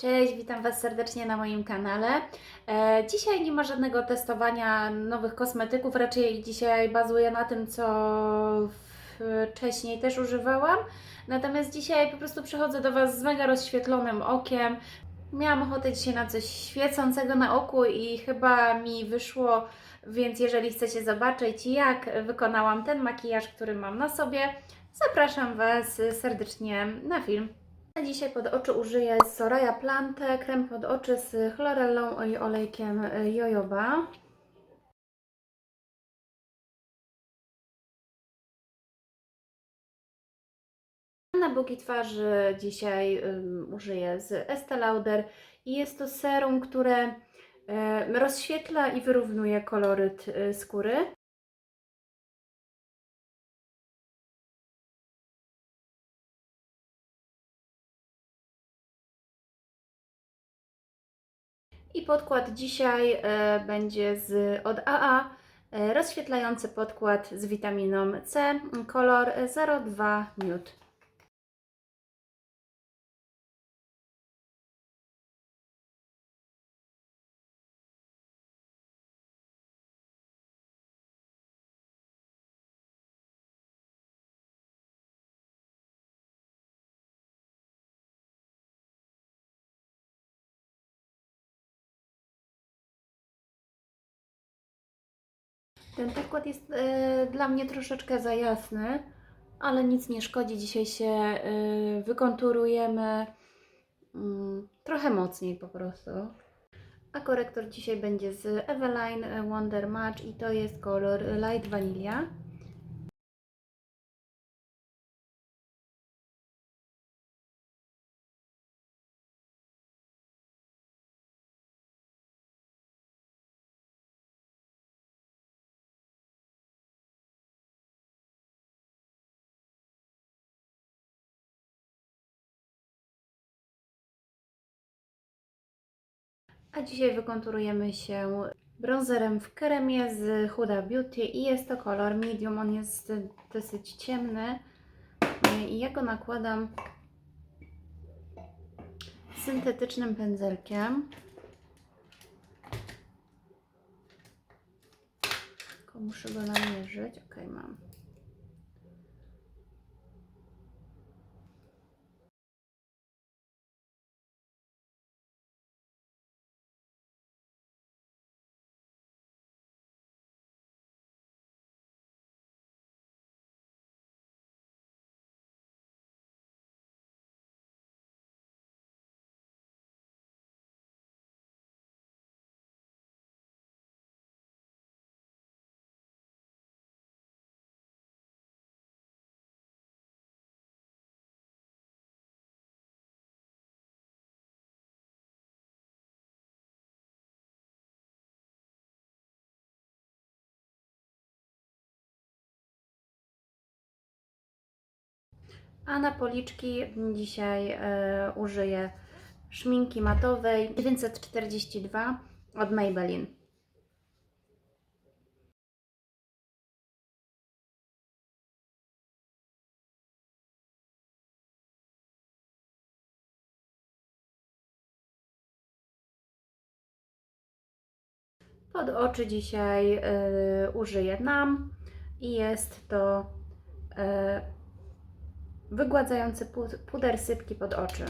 Cześć, witam Was serdecznie na moim kanale. E, dzisiaj nie ma żadnego testowania nowych kosmetyków, raczej dzisiaj bazuję na tym, co wcześniej też używałam. Natomiast dzisiaj po prostu przychodzę do Was z mega rozświetlonym okiem. Miałam ochotę dzisiaj na coś świecącego na oku i chyba mi wyszło, więc jeżeli chcecie zobaczyć, jak wykonałam ten makijaż, który mam na sobie, zapraszam Was serdecznie na film. Dzisiaj pod oczy użyję Soraya Plante, krem pod oczy z chlorellą i olejkiem jojoba. Na boki twarzy dzisiaj ym, użyję z Estee Lauder i jest to serum, które em, rozświetla i wyrównuje koloryt y, skóry. I podkład dzisiaj e, będzie z od AA, e, rozświetlający podkład z witaminą C, kolor 02 Nude. Ten podkład jest e, dla mnie troszeczkę za jasny, ale nic nie szkodzi. Dzisiaj się e, wykonturujemy mm, trochę mocniej po prostu. A korektor dzisiaj będzie z Eveline Wonder Match i to jest kolor Light Vanilla. A dzisiaj wykonturujemy się bronzerem w kremie z Huda Beauty i jest to kolor medium. On jest dosyć ciemny i ja go nakładam syntetycznym pędzelkiem. Muszę go namierzyć. Ok, mam. A na policzki dzisiaj e, użyję szminki matowej 942 od Maybelline. Pod oczy dzisiaj e, użyję NAM i jest to e, wygładzający pu- puder sypki pod oczy.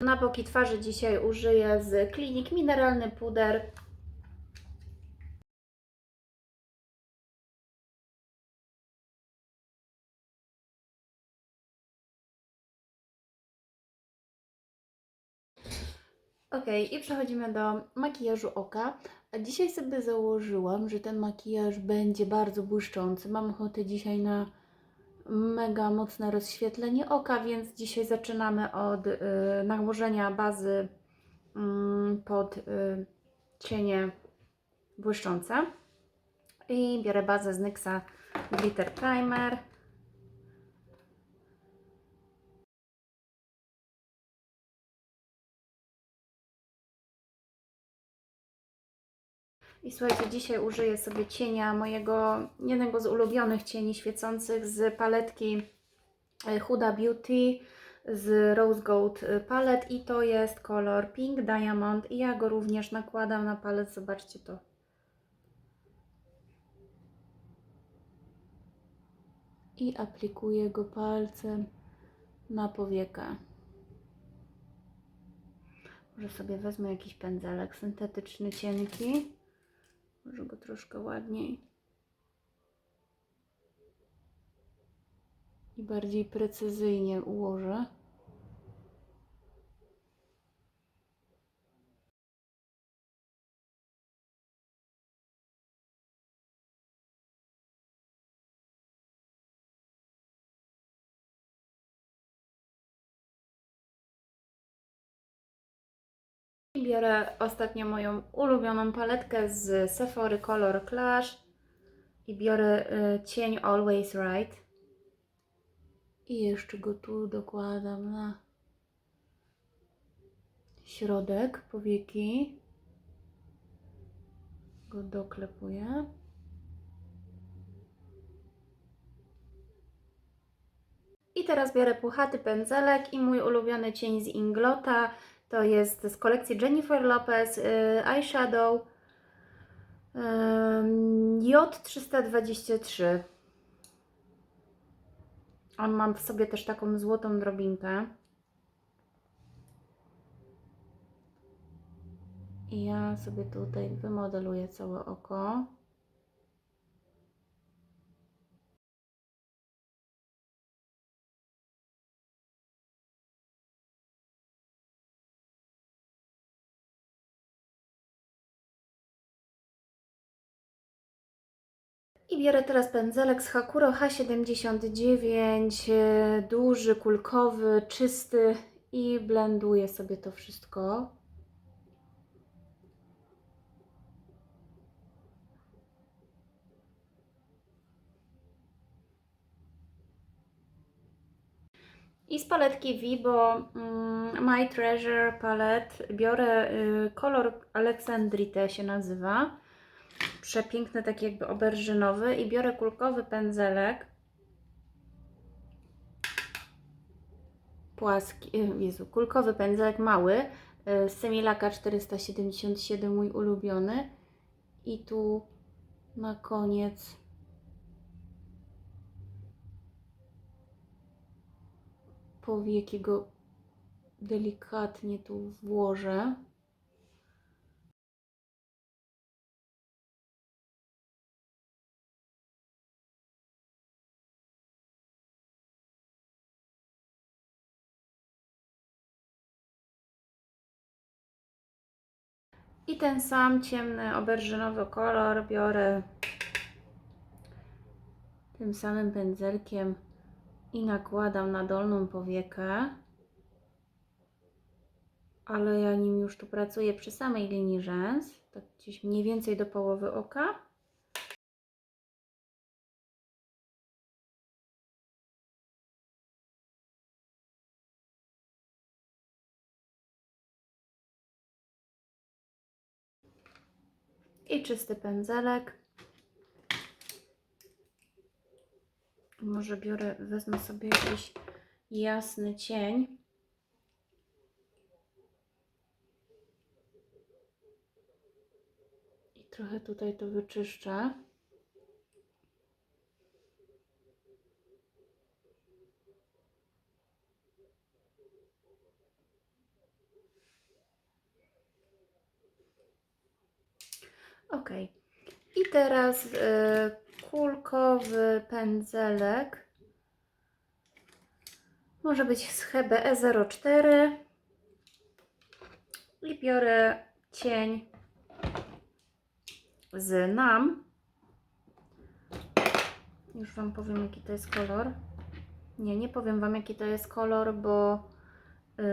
Na boki twarzy dzisiaj użyję z Klinik mineralny puder Ok, i przechodzimy do makijażu oka. Dzisiaj sobie założyłam, że ten makijaż będzie bardzo błyszczący. Mam ochotę dzisiaj na mega mocne rozświetlenie oka, więc dzisiaj zaczynamy od y, nałożenia bazy mm, pod y, cienie błyszczące. I biorę bazę z NYXa Glitter Primer. I słuchajcie, dzisiaj użyję sobie cienia mojego, jednego z ulubionych cieni świecących z paletki e, Huda Beauty z Rose Gold e, palet i to jest kolor Pink Diamond i ja go również nakładam na palec, zobaczcie to. I aplikuję go palcem na powiekę. Może sobie wezmę jakiś pędzelek syntetyczny, cienki. Może go troszkę ładniej. I bardziej precyzyjnie ułożę. Biorę ostatnio moją ulubioną paletkę z Sephory Color Clash i biorę y, cień Always Right. I jeszcze go tu dokładam na środek powieki. Go doklepuję. I teraz biorę puchaty pędzelek i mój ulubiony cień z Inglota. To jest z kolekcji Jennifer Lopez y, Eyeshadow ym, J323. On ma w sobie też taką złotą drobinkę. I ja sobie tutaj wymodeluję całe oko. Biorę teraz pędzelek z Hakuro H79, e, duży, kulkowy, czysty i blenduję sobie to wszystko. I z paletki Vibo mm, My Treasure palet biorę y, kolor Alexandrite się nazywa przepiękny, taki jakby oberżynowy i biorę kulkowy pędzelek. Płaski, y, Jezu, kulkowy pędzelek mały z Semilaka 477, mój ulubiony. I tu na koniec powieki go delikatnie tu włożę. Ten sam ciemny oberżynowy kolor biorę tym samym pędzelkiem i nakładam na dolną powiekę. Ale ja nim już tu pracuję przy samej linii rzęs, tak gdzieś mniej więcej do połowy oka. I czysty pędzelek. Może biorę, wezmę sobie jakiś jasny cień. I trochę tutaj to wyczyszczę. Ok. I teraz y, kulkowy pędzelek. Może być z HBE 04. I biorę cień z NAM. Już Wam powiem, jaki to jest kolor. Nie, nie powiem Wam, jaki to jest kolor, bo yy,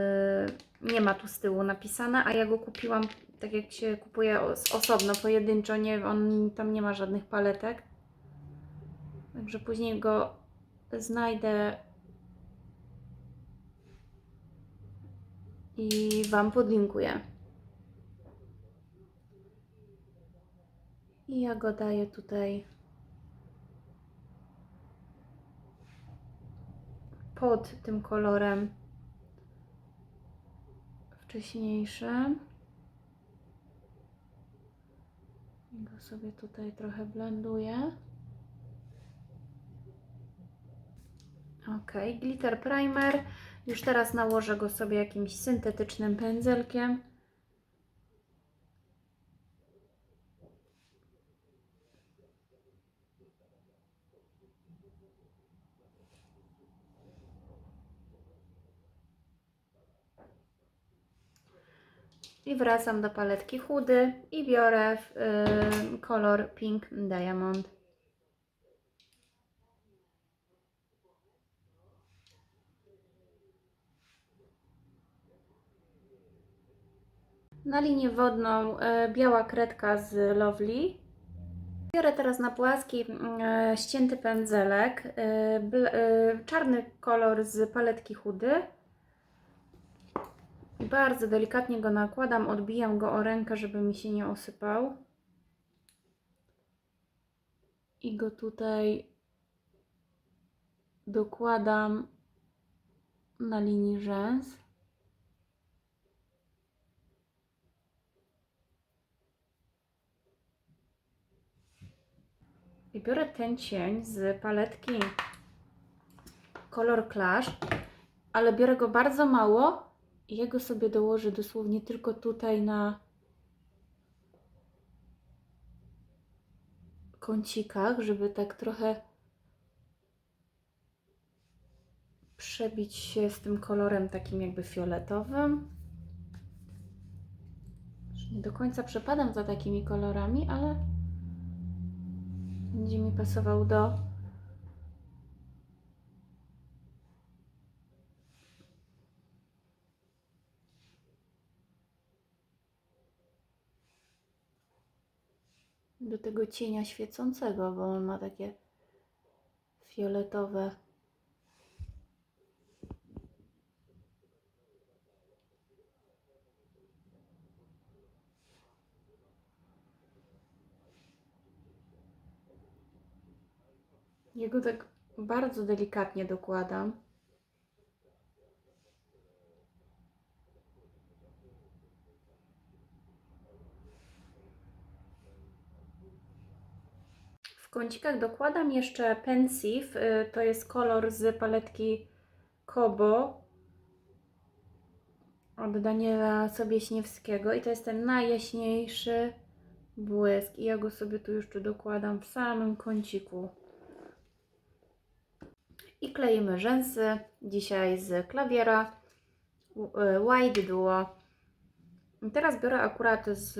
nie ma tu z tyłu napisane, a ja go kupiłam tak jak się kupuje os- osobno, pojedynczo, nie, on tam nie ma żadnych paletek. Także później go znajdę i Wam podlinkuję. I ja go daję tutaj pod tym kolorem wcześniejszym. I go sobie tutaj trochę blenduję. Ok, glitter primer. Już teraz nałożę go sobie jakimś syntetycznym pędzelkiem. I wracam do paletki chudy i biorę y, kolor Pink Diamond. Na linię wodną y, biała kredka z Lovely. Biorę teraz na płaski y, ścięty pędzelek, czarny kolor z paletki chudy. Bardzo delikatnie go nakładam, odbijam go o rękę, żeby mi się nie osypał. I go tutaj dokładam na linii rzęs. I biorę ten cień z paletki Color Clash, ale biorę go bardzo mało i jego sobie dołożę dosłownie tylko tutaj na kącikach, żeby tak trochę przebić się z tym kolorem takim jakby fioletowym. Nie do końca przepadam za takimi kolorami, ale będzie mi pasował do do tego cienia świecącego, bo on ma takie fioletowe. Jego tak bardzo delikatnie dokładam. W kącikach dokładam jeszcze Pensive, y, to jest kolor z paletki Kobo od Daniela Sobieśniewskiego i to jest ten najjaśniejszy błysk i ja go sobie tu jeszcze dokładam w samym kąciku. I kleimy rzęsy, dzisiaj z klawiera y, White Duo. I teraz biorę akurat z,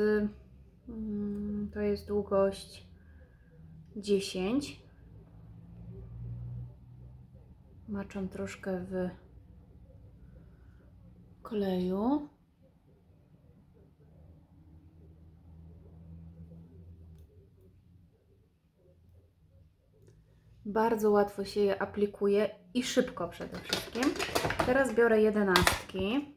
mm, to jest długość 10. Maczam troszkę w kleju. Bardzo łatwo się je aplikuje i szybko przede wszystkim. Teraz biorę jedenastki.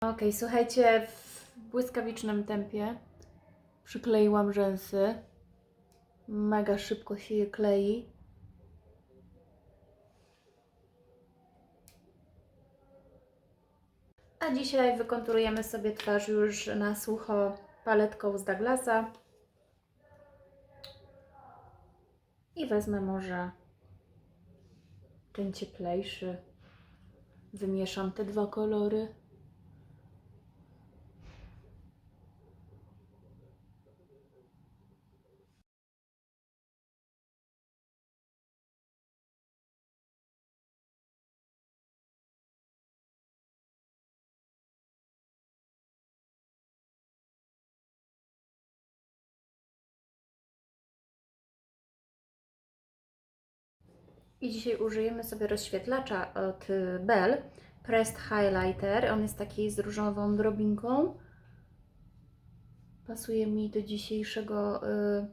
Ok, słuchajcie, w błyskawicznym tempie przykleiłam rzęsy. Mega szybko się je klei. A dzisiaj wykonturujemy sobie twarz już na sucho paletką z Douglasa. I wezmę może ten cieplejszy. Wymieszam te dwa kolory. I dzisiaj użyjemy sobie rozświetlacza od Bell Pressed Highlighter. On jest taki z różową drobinką. Pasuje mi do dzisiejszego y,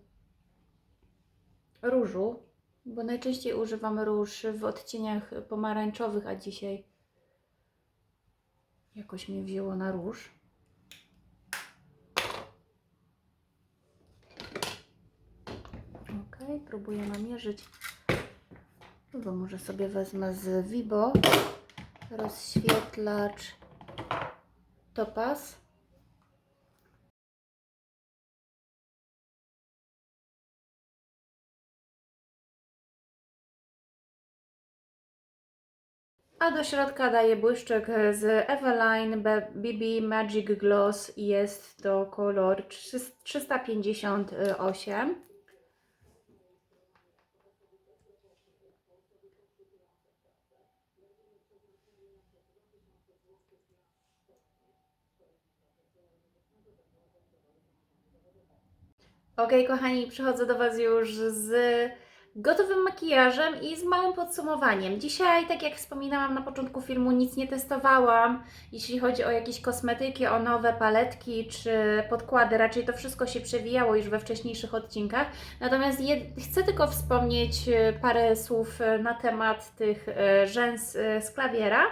różu, bo najczęściej używam róż w odcieniach pomarańczowych, a dzisiaj Jakoś mnie wzięło na róż. Ok, próbuję namierzyć. Bo może sobie wezmę z Vibo rozświetlacz Topaz. A do środka daję błyszczyk z Eveline BB Magic Gloss i jest to kolor 358. Ok, kochani, przychodzę do Was już z gotowym makijażem i z małym podsumowaniem. Dzisiaj, tak jak wspominałam na początku filmu, nic nie testowałam, jeśli chodzi o jakieś kosmetyki, o nowe paletki czy podkłady. Raczej to wszystko się przewijało już we wcześniejszych odcinkach. Natomiast chcę tylko wspomnieć e, parę słów e, na temat tych e, rzęs z klawiera.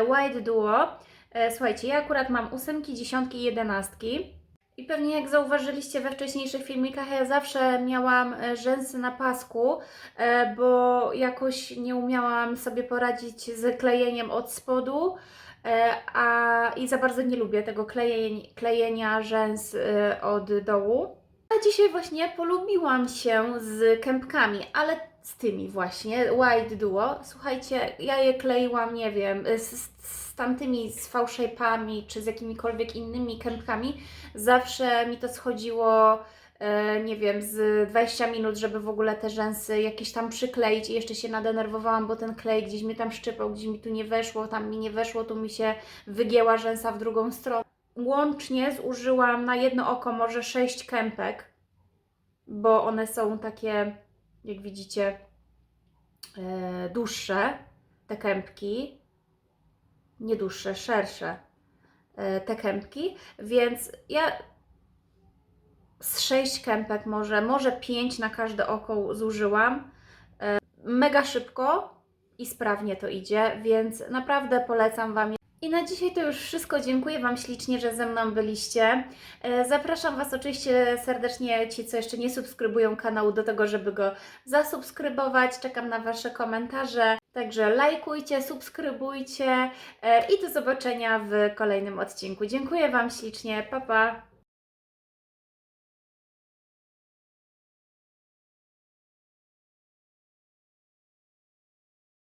White Duo. E, Słuchajcie, ja akurat mam ósemki, dziesiątki i jedenastki. I pewnie jak zauważyliście we wcześniejszych filmikach, ja zawsze miałam e, rzęsy na pasku, e, bo jakoś nie umiałam sobie poradzić z klejeniem od spodu, a i za bardzo nie lubię tego klejeń, klejenia rzęs od dołu. A dzisiaj właśnie polubiłam się z kępkami, ale z tymi właśnie, White Duo. Słuchajcie, ja je kleiłam, nie wiem, z, z tamtymi z fałszejpami czy z jakimikolwiek innymi kępkami. Zawsze mi to schodziło, e, nie wiem, z 20 minut, żeby w ogóle te rzęsy jakieś tam przykleić i jeszcze się nadenerwowałam, bo ten klej gdzieś mi tam szczypał, gdzieś mi tu nie weszło, tam mi nie weszło, tu mi się wygięła rzęsa w drugą stronę. Łącznie zużyłam na jedno oko może 6 kępek, bo one są takie, jak widzicie, e, dłuższe, te kępki, nie dłuższe, szersze e, te kępki, więc ja z 6 kępek może, może 5 na każde oko zużyłam. E, Mega szybko i sprawnie to idzie, więc naprawdę polecam Wam. I na dzisiaj to już wszystko. Dziękuję Wam ślicznie, że ze mną byliście. E, Zapraszam Was oczywiście serdecznie, ci co jeszcze nie subskrybują kanału, do tego, żeby go zasubskrybować. Czekam na Wasze komentarze. Także lajkujcie, subskrybujcie e, i do zobaczenia w kolejnym odcinku. Dziękuję Wam ślicznie. Pa, pa!